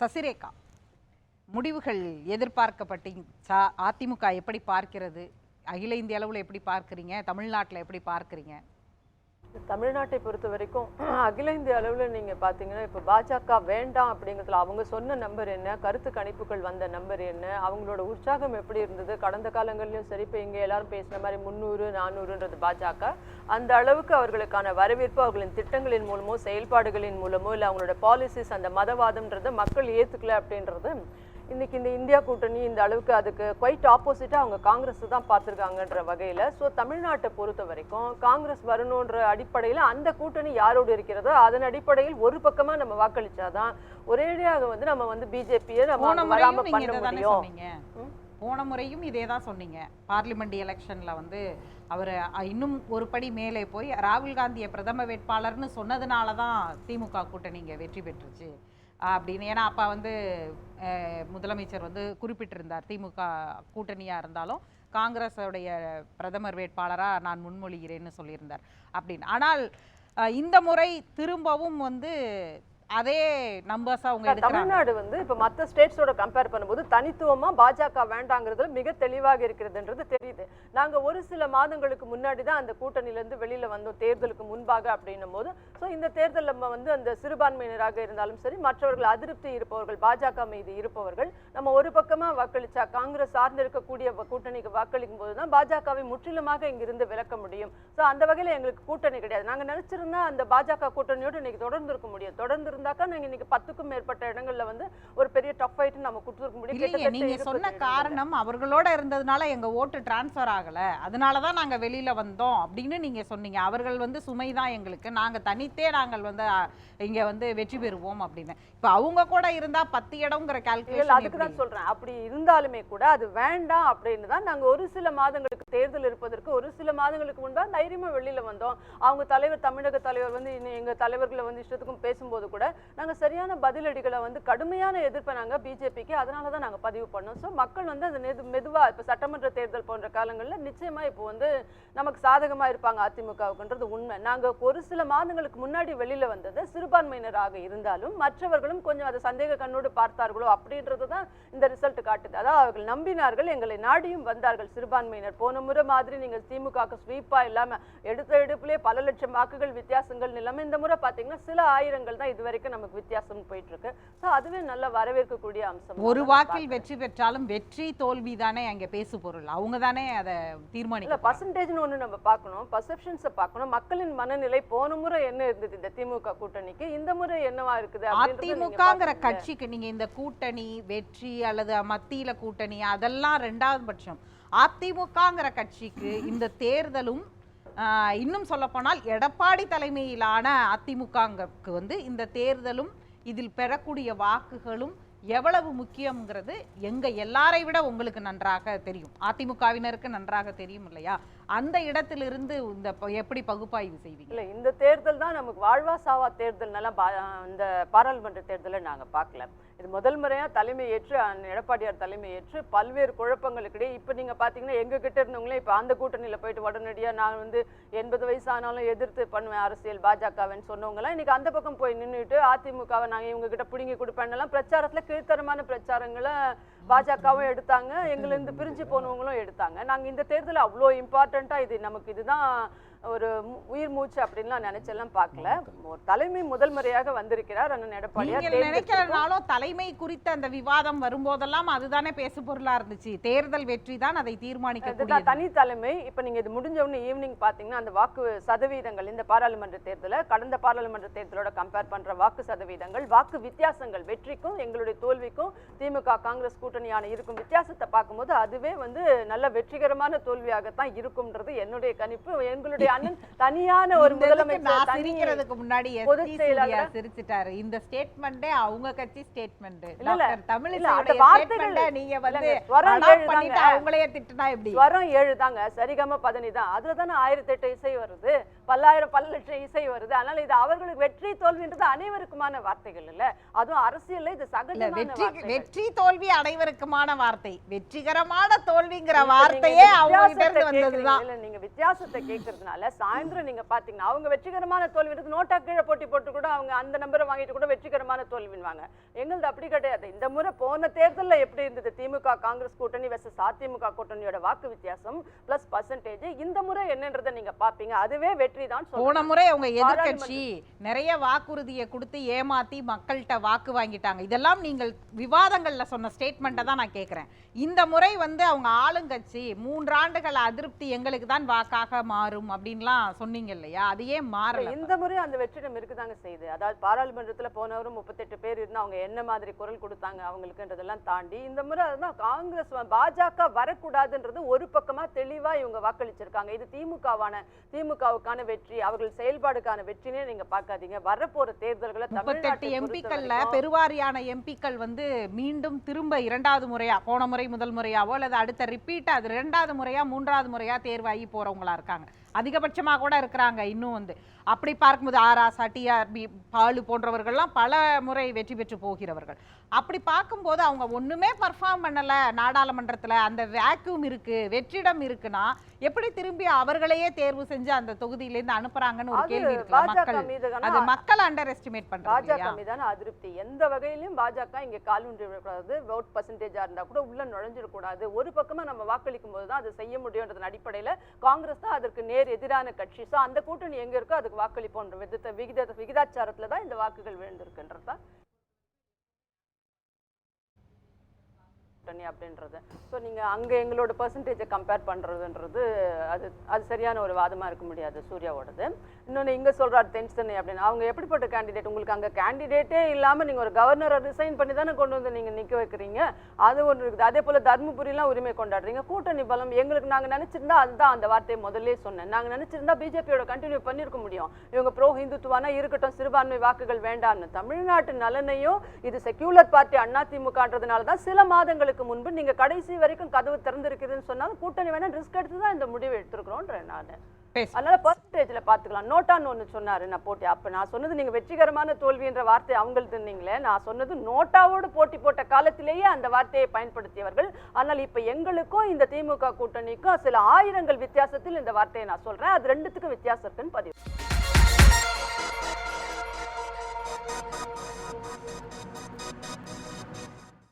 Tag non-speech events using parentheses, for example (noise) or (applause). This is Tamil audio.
சசிரேகா முடிவுகள் எதிர்பார்க்கப்பட்டீங்க? அதிமுக எப்படி பார்க்கிறது? அகில இந்திய அளவில் எப்படி பார்க்குறீங்க? தமிழ்நாட்டில் எப்படி பார்க்குறீங்க? தமிழ்நாட்டை பொறுத்த வரைக்கும் (clears throat) அகில இந்திய அளவில் நீங்கள் பார்த்தீங்கன்னா இப்போ பாஜக வேண்டாம் அப்படிங்கிறதுல அவங்க சொன்ன நம்பர் என்ன கருத்து கணிப்புகள் வந்த நம்பர் என்ன அவங்களோட உற்சாகம் எப்படி இருந்தது கடந்த காலங்கள்லயும் சரி இப்போ இங்கே எல்லாரும் பேசின மாதிரி முந்நூறு நானூறுன்றது பாஜக. அந்த அளவுக்கு அவர்களுக்கான வரவேற்பு அவர்களின் திட்டங்களின் மூலமோ செயல்பாடுகளின் மூலமோ இல்லை அவங்களோட பாலிசிஸ் அந்த மதவாதம்ன்றதை மக்கள் ஏற்றுக்கல அப்படின்றது இன்னைக்கு இந்த இந்தியா கூட்டணி இந்த அளவுக்கு அதுக்கு குவைட் ஆப்போசிட்டா அவங்க காங்கிரஸ் தான் பார்த்துருக்காங்கன்ற வகையில. ஸோ தமிழ்நாட்டை பொறுத்த வரைக்கும் காங்கிரஸ் வரணுன்ற அடிப்படையில அந்த கூட்டணி யாரோடு இருக்கிறதோ அதன் அடிப்படையில் ஒரு பக்கமா நம்ம வாக்களிச்சாதான் ஒரேடியாக வந்து நம்ம வந்து பிஜேபியை நம்ம போன அங்க வராம முறையும் நீங்க பண்ண முடியும். போன முறையும் இதே தான் சொன்னீங்க. பார்லிமெண்ட் எலெக்ஷன்ல வந்து அவர் இன்னும் ஒரு படி மேலே போய் ராகுல் காந்தியை பிரதம வேட்பாளர்னு சொன்னதுனால தான் திமுக கூட்டணி இங்க வெற்றி பெற்றுச்சு. அப்படின்னு. ஏன்னா அப்பா வந்து முதலமைச்சர் வந்து குறிப்பிட்டிருந்தார். திமுக கூட்டணியாக இருந்தாலும் காங்கிரஸுடைய பிரதமர் வேட்பாளராக நான் முன்மொழிகிறேன்னு சொல்லியிருந்தார் அப்படின்னு. ஆனால் இந்த முறை திரும்பவும் வந்து அதே நம்பர்ஸ் அவங்க தமிழ்நாடு வந்து இப்ப மத்த ஸ்டேட்ஸோட கம்பேர் பண்ணும்போது தனித்துவமா பாஜக வேண்டாங்கிறதுல மிக தெளிவாக இருக்கிறதுன்றது தெரியுது. நாங்க ஒரு சில மாதங்களுக்கு முன்னாடி தான் அந்த கூட்டணியில இருந்து வெளியில வந்தோம் தேர்தலுக்கு முன்பாக அப்படின்னும் போது. ஸோ இந்த தேர்தல் நம்ம வந்து அந்த சிறுபான்மையினராக இருந்தாலும் சரி மற்றவர்கள் அதிருப்தி இருப்பவர்கள் பாஜக மீது இருப்பவர்கள் நம்ம ஒரு பக்கமா வாக்களிச்சா காங்கிரஸ் சார்ந்து இருக்கக்கூடிய வ- கூட்டணிக்கு வாக்களிக்கும் போது தான் பாஜகவை முற்றிலுமாக இங்கிருந்து விலக்க முடியும். ஸோ அந்த வகையில எங்களுக்கு கூட்டணி கிடையாது. நாங்க நினைச்சிருந்தா அந்த பாஜக கூட்டணியோடு இன்னைக்கு தொடர்ந்து இருக்க முடியும் தொடர்ந்து இருந்தாக்கா நாங்க இன்னைக்கு பத்துக்கும் மேற்பட்ட இடங்கள்ல வந்து ஒரு பெரிய டஃப் ஃபைட் நம்ம கொடுத்துருக்க முடியும். நீங்க சொன்ன. காரணம் அவர்களோட இருந்ததுனால எங்க ஓட்டு டிரான்ஸ்ஃபர் ஆகல. அதனால தான் நாங்க வெளியில வந்தோம் அப்படின்னு நீங்க சொன்னீங்க. அவர்கள் வந்து சுமை தான் எங்களுக்கு. நாங்க தனித்தே நாங்கள் வந்து இங்க வந்து வெற்றி பெறுவோம் அப்படின்னு. இப்ப அவங்க கூட இருந்தா பத்து இடம்ங்கிற கால்குலேஷன் அதுக்கு தான் சொல்றேன். அப்படி இருந்தாலுமே கூட அது வேண்டாம் அப்படின்னு தான் நாங்க ஒரு சில மாதங்களுக்கு தேர்தல் இருப்பதற்கு ஒரு சில மாதங்களுக்கு முன்பாக தைரியமா வெளியில வந்தோம். அவங்க தலைவர் தமிழக தலைவர் வந்து இன்னும் தலைவர்களை வந்து இஷ்டத்துக்கும் பேசும்போது கூட நாங்கள் சரியான பதிலடிகளை வந்து கடுமையான எதிர்ப்பை நாங்கள் பிஜேபிக்கு அதனால தான் நாங்கள் பதிவு பண்ணோம். ஸோ மக்கள் வந்து அது மெது மெதுவாக இப்போ சட்டமன்ற தேர்தல் போன்ற காலங்களில் நிச்சயமாக இப்போ வந்து நமக்கு சாதகமாக இருப்பாங்க அதிமுகவுக்குன்றது உண்மை. நாங்கள் ஒரு சில மாதங்களுக்கு முன்னாடி வெளியில் வந்தது சிறுபான்மையினராக இருந்தாலும் மற்றவர்களும் கொஞ்சம் அதை சந்தேக கண்ணோடு பார்த்தார்களோ அப்படின்றது தான் இந்த ரிசல்ட் காட்டுது. அதாவது அவர்கள் நம்பினார்கள் எங்களை நாடியும் வந்தார்கள் சிறுபான்மையினர். போன முறை மாதிரி நீங்கள் திமுக திமுகவுக்கு ஸ்வீப்பா இல்லாம எடுத்த எடுப்புலயே பல லட்சம் வாக்குகள் வித்தியாசங்கள் இல்லாம இந்த முறை பாத்தீங்கன்னா சில ஆயிரங்கள் தான் இது வரைக்கும் நமக்கு வித்தியாசம் போயிட்டு இருக்கு ஸோ அதுவே நல்ல வரவேற்கக்கூடிய அம்சம் ஒரு வாக்கில் வெற்றி பெற்றாலும் வெற்றி தோல்வி தானே அங்க பேசு பொருள். அவங்க தானே அதை இல்ல தீர்மானிக்க பர்சன்டேஜ்னு ஒண்ணு நம்ம பார்க்கணும். பர்செப்ஷன்ஸை பார்க்கணும். மக்களின் மனநிலை போன முறை என்ன இருந்தது இந்த திமுக கூட்டணிக்கு? இந்த முறை என்னவா இருக்குது அதிமுகங்கிற பார்க்கணும்ல. கட்சிக்கு நீங்க இந்த கூட்டணி வெற்றி அல்லது மத்தியில கூட்டணி அதெல்லாம் ரெண்டாவது பட்சம். அதிமுகங்கிற கட்சிக்கு இந்த தேர்தலும் இன்னும் சொல்லப்போனால் எடப்பாடி தலைமையிலான அதிமுகங்கிறதுக்கு வந்து இந்த தேர்தலும் இதில் பெறக்கூடிய வாக்குகளும் எவ்வளவு முக்கியங்கிறது எங்க எல்லாரை விட உங்களுக்கு நன்றாக தெரியும். அதிமுகவினருக்கு நன்றாக தெரியும் இல்லையா? அந்த இடத்திலிருந்து இந்த எப்படி பகுப்பாய்வு செய்வீங்க? இல்லை இந்த தேர்தல் தான் நமக்கு வாழ்வா சாவா தேர்தல்னெல்லாம் பா- இந்த பாராளுமன்ற தேர்தலை நாங்கள் பார்க்கல. இது முதல் முறையாக தலைமை ஏற்று அந்த எடப்பாடியார் தலைமை ஏற்று பல்வேறு குழப்பங்களுக்கிடையே இப்போ நீங்கள் பார்த்தீங்கன்னா எங்க கிட்ட இருந்தவங்களே இப்போ அந்த கூட்டணியில் போயிட்டு உடனடியாக நான் வந்து எண்பது வயசு ஆனாலும் எதிர்த்து பண்ணுவேன் அரசியல் பாஜகவன்னு சொன்னவங்களாம் இன்றைக்கி இன்னைக்கு அந்த பக்கம் போய் நின்றுட்டு அதிமுகவை நாங்கள் இவங்ககிட்ட பிடுங்கி கொடுப்பேன்னெல்லாம் பிரச்சாரத்தில் கீழ்த்தரமான பிரச்சாரங்களை பாஜகவும் எடுத்தாங்க எங்களிருந்து பிரிஞ்சு போனவங்களும் எடுத்தாங்க. நாங்கள் இந்த தேர்தலில் அவ்வளோ இம்பார்ட்டண்ட்டாக இது நமக்கு இதுதான் ஒரு உயிர் மூச்சு அப்படின்லாம் நினைச்செல்லாம் பார்க்கல. ஒரு தலைமை முதல் முறையாக வந்திருக்கிறார் அண்ணன் எடப்பாடியார். நினைக்கிறனாலும் தலைமை குறித்த அந்த விவாதம் வரும்போதெல்லாம் அதுதானே பேசு பொருளா இருந்துச்சு. தேர்தல் வெற்றி தான் அதை தீர்மானிக்க தனி தலைமை. இப்ப நீங்க இது முடிஞ்ச உடனே ஈவினிங் பாத்தீங்கன்னா அந்த வாக்கு சதவீதங்கள் இந்த பாராளுமன்ற தேர்தலை கடந்த பாராளுமன்ற தேர்தலோட கம்பேர் பண்ற வாக்கு சதவீதங்கள் வாக்கு வித்தியாசங்கள் வெற்றிக்கும் எங்களுடைய தோல்விக்கும் திமுக காங்கிரஸ் கூட்டணியான இருக்கும் வித்தியாசத்தை பார்க்கும்போது அதுவே வந்து நல்ல வெற்றிகரமான தோல்வியாகத்தான் இருக்கும்ன்றது என்னுடைய கணிப்பு. எங்களுடைய அண்ணன் தனியான ஒரு முதலமைச்சர் சிரிக்கிறதுக்கு முன்னாடி சிரிச்சிட்டாரு. இந்த ஸ்டேட்மெண்டே அவங்க கட்சி ஸ்டேட்மெண்ட் இல்ல, அந்த வார்த்தைகள் நீங்க வந்து. அவங்களையே திட்டுனா எப்படி? ஸ்வரம் ஏழு தாங்க சரிகம பதனி தான். அதுல தானே ஆயிரத்தி எட்டு இசை வருது. பல்லாயிரம் பல லட்சம் இசை வருது. அதனால இது அவர்களுக்கு வெற்றி தோல்வின்றது அனைவருக்குமான வார்த்தைகள் இல்ல. அதுவும் அரசியல்ல இது சகஜமான வெற்றி. வெற்றி தோல்வி அனைவருக்குமான வார்த்தை. வெற்றிகரமான தோல்விங்கிற வார்த்தையே அவங்க வந்ததுதான். இல்ல நீங்க வித்தியாசத்தை கேட்கறதுனால இருக்கிறதுனால சாயந்தரம் நீங்க பாத்தீங்கன்னா அவங்க வெற்றிகரமான தோல்வி நோட்டா கீழே போட்டி போட்டு கூட அவங்க அந்த நம்பரை வாங்கிட்டு கூட தோல்வின்வாங்க எங்களது அப்படி கிடையாது. இந்த முறை போன தேர்தல்ல எப்படி இருந்தது? திமுக காங்கிரஸ் கூட்டணி வெர்சஸ் அதிமுக கூட்டணியோட வாக்கு வித்தியாசம் பிளஸ் பர்சன்டேஜ் இந்த முறை என்னன்றதை நீங்க பாப்பீங்க அதுவே வெற்றி தான் போன முறை அவங்க எதிர்க்கட்சி நிறைய வாக்குறுதியை கொடுத்து ஏமாத்தி மக்கள்கிட்ட வாக்கு வாங்கிட்டாங்க. இதெல்லாம் நீங்கள் விவாதங்கள்ல சொன்ன ஸ்டேட்மெண்ட்டை தான் நான் கேட்குறேன் இந்த முறை வந்து அவங்க ஆளுங்கட்சி மூன்றாண்டுகள் அதிருப்தி எங்களுக்கு தான் வாக்காக மாறும் அப்படின்லாம் சொன்னீங்க இல்லையா? அது ஏன் மாறல இந்த முறை அந்த வெற்றிடம் இருக்குதாங்க செய்யுது அதாவது பாராளுமன்றத்துல போனவரும் முப்பத்தெட்டு பேர் இருந்து அவங்க என்ன மாதிரி குரல் கொடுத்தாங்க அவங்களுக்குன்றதெல்லாம் தாண்டி இந்த முறை அதுதான் காங்கிரஸ் பாஜக வரக்கூடாதுன்றது ஒரு பக்கமா தெளிவா இவங்க வாக்களிச்சிருக்காங்க. இது திமுகவான திமுகவுக்கான வெற்றி அவர்கள் செயல்பாடுக்கான வெற்றினே நீங்க பார்க்காதீங்க. வரப்போற தேர்தல்களை தமிழ்நாட்டை எம்பிக்கள்ல பெருவாரியான எம்பிக்கள் வந்து மீண்டும் திரும்ப இரண்டாவது முறையா போன முறை முதல் முறையாவோ அல்லது அடுத்த ரிப்பீட் அது இரண்டாவது முறையா மூன்றாவது முறையா தேர்வாகி போறவங்களா இருக்காங்க. அதிகபட்சமாக கூட இருக்கிறாங்க இன்னும் வந்து. அப்படி பார்க்கும்போது ஆராசா டிஆர்பி பாலு போன்றவர்கள்லாம் பல முறை வெற்றி பெற்று போகிறவர்கள். அப்படி பார்க்கும்போது அவங்க ஒண்ணுமே பர்ஃபார்ம் பண்ணல நாடாளுமன்றத்துல அந்த வேக்யூம் இருக்கு வெற்றிடம் இருக்குன்னா எப்படி திரும்பி அவர்களையே தேர்வு செஞ்சு அந்த தொகுதியிலேருந்து அனுப்புறாங்கன்னு ஒரு கேள்வி பாஜக மக்கள்? அது மக்கள் அண்டர் எஸ்டிமேட் பண்றாங்க பாஜக மீதான அதிருப்தி. எந்த வகையிலும் பாஜக இங்க கால் விடக்கூடாது ஓட் பர்சன்டேஜா இருந்தா கூட உள்ள நுழைஞ்சிடக்கூடாது. ஒரு பக்கமா நம்ம வாக்களிக்கும் போது தான் அது செய்ய முடியுன்றதன் அடிப்படையில காங்கிரஸ் தான் அதற்கு நேர் எதிரான கட்சி. சோ அந்த கூட்டணி எங்க இருக்கோ அதுக்கு வாக்களிப்போன்ற விதத்தை விகித விகிதாச்சாரத்துல தான் இந்த வாக்குகள் விழுந்திருக்குன்றதா? கூட்டணி அப்படின்றது. ஸோ நீங்க அங்க எங்களோட பர்சன்டேஜை கம்பேர் பண்ணுறதுன்றது அது அது சரியான ஒரு வாதமா இருக்க முடியாது சூர்யாவோடது. இன்னொன்னு சொல்கிறார் சொல்றாரு தென்சென்னை அப்படின்னு. அவங்க எப்படிப்பட்ட கேண்டிடேட் உங்களுக்கு அங்க கேண்டிடேட்டே இல்லாம நீங்க ஒரு கவர்னரை ரிசைன் பண்ணி தானே கொண்டு வந்து நீங்க நிற்க வைக்கிறீங்க? அது ஒன்று இருக்குது. அதே போல் தருமபுரியெலாம் உரிமை கொண்டாடுறீங்க. கூட்டணி பலம் எங்களுக்கு நாங்க நினைச்சிருந்தா அதுதான் அந்த வார்த்தையை முதல்ல சொன்னேன். நாங்க நினைச்சிருந்தா பிஜேபியோட கண்டினியூ பண்ணிருக்க முடியும். இவங்க ப்ரோ ஹிந்துத்துவானா இருக்கட்டும் சிறுபான்மை வாக்குகள் வேண்டாம்னு தமிழ்நாட்டு நலனையும் இது செக்யூலர் பார்ட்டி அதிமுகன்றதுனால தான் சில மாதங்களுக்கு முன்பு நீங்க கடைசி வரைக்கும் கதவு திறந்திருக்குதுன்னு சொன்னாலும் கூட்டணி வேணா ரிஸ்க் எடுத்து தான் இந்த முடிவு எடுத்திருக்கிறோன்றேன் நான். அதனால பர்சன்டேஜ்ல பாத்துக்கலாம் நோட்டான்னு ஒண்ணு சொன்னாரு நான் போட்டி. அப்ப நான் சொன்னது நீங்க வெற்றிகரமான தோல்வின்ற வார்த்தை அவங்களுக்கு நீங்களே நான் சொன்னது நோட்டாவோடு போட்டி போட்ட காலத்திலேயே அந்த வார்த்தையை பயன்படுத்தியவர்கள். ஆனால் இப்ப எங்களுக்கும் இந்த திமுக கூட்டணிக்கும் சில ஆயிரங்கள் வித்தியாசத்தில் இந்த வார்த்தையை நான் சொல்றேன். அது ரெண்டுத்துக்கும் வித்தியாசம் இருக்குன்னு பதிவு.